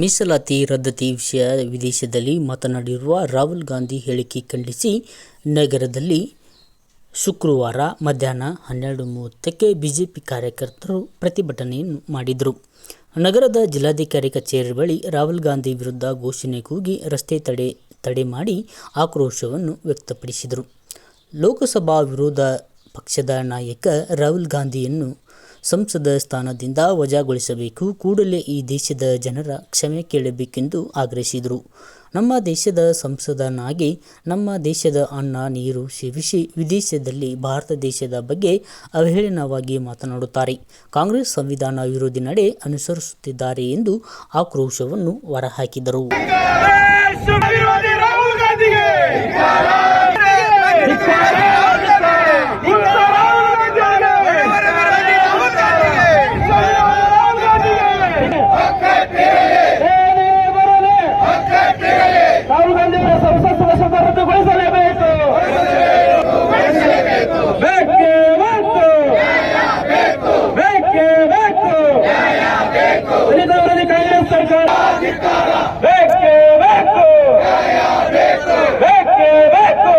ಮೀಸಲಾತಿ ರದ್ದತಿ ವಿಷಯ ವಿದೇಶದಲ್ಲಿ ಮಾತನಾಡಿರುವ ರಾಹುಲ್ ಗಾಂಧಿ ಹೇಳಿಕೆ ಖಂಡಿಸಿ ನಗರದಲ್ಲಿ ಶುಕ್ರವಾರ ಮಧ್ಯಾಹ್ನ ಹನ್ನೆರಡು ಮೂವತ್ತಕ್ಕೆ ಬಿಜೆಪಿ ಕಾರ್ಯಕರ್ತರು ಪ್ರತಿಭಟನೆಯನ್ನು ಮಾಡಿದರು. ನಗರದ ಜಿಲ್ಲಾಧಿಕಾರಿ ಕಚೇರಿ ಬಳಿ ರಾಹುಲ್ ಗಾಂಧಿ ವಿರುದ್ಧ ಘೋಷಣೆ ಕೂಗಿ ರಸ್ತೆ ತಡೆ ತಡೆ ಮಾಡಿ ಆಕ್ರೋಶವನ್ನು ವ್ಯಕ್ತಪಡಿಸಿದರು. ಲೋಕಸಭಾ ವಿರೋಧ ಪಕ್ಷದ ನಾಯಕ ರಾಹುಲ್ ಗಾಂಧಿಯನ್ನು ಸಂಸದ ಸ್ಥಾನದಿಂದ ವಜಾಗೊಳಿಸಬೇಕು. ಕೂಡಲೇ ಈ ದೇಶದ ಜನರ ಕ್ಷಮೆ ಕೇಳಬೇಕೆಂದು ಆಗ್ರಹಿಸಿದರು. ನಮ್ಮ ದೇಶದ ಸಂಸದನಾಗಿ ನಮ್ಮ ದೇಶದ ಅನ್ನ, ನೀರು ಸೇವಿಸಿ ವಿದೇಶದಲ್ಲಿ ಭಾರತ ದೇಶದ ಬಗ್ಗೆ ಅವಹೇಳನವಾಗಿ ಮಾತನಾಡುತ್ತಾರೆ. ಕಾಂಗ್ರೆಸ್ ಸಂವಿಧಾನ ವಿರೋಧಿ ನಡೆ ಅನುಸರಿಸುತ್ತಿದ್ದಾರೆ ಎಂದು ಆಕ್ರೋಶವನ್ನು ಹೊರಹಾಕಿದರು ದೇಶ ವಿರೋಧಿ ರಾಹುಲ್ ಗಾಂಧಿಗೆ ರಾಹುಲ್ ಗಾಂಧಿ ರದ್ದುಗೊಳಿಸಲೇಬೇಕು ಬೇಕೇ ಬೇಕು. ಬೇಕೇ. ಬೇಕು ದಲಿತ ವಿರೋಧಿ ಕಾಂಗ್ರೆಸ್ ಸರ್ಕಾರ. ಬೇಕೇ ಬೇಕು. ಬೇಕೇ. ಬೇಕು.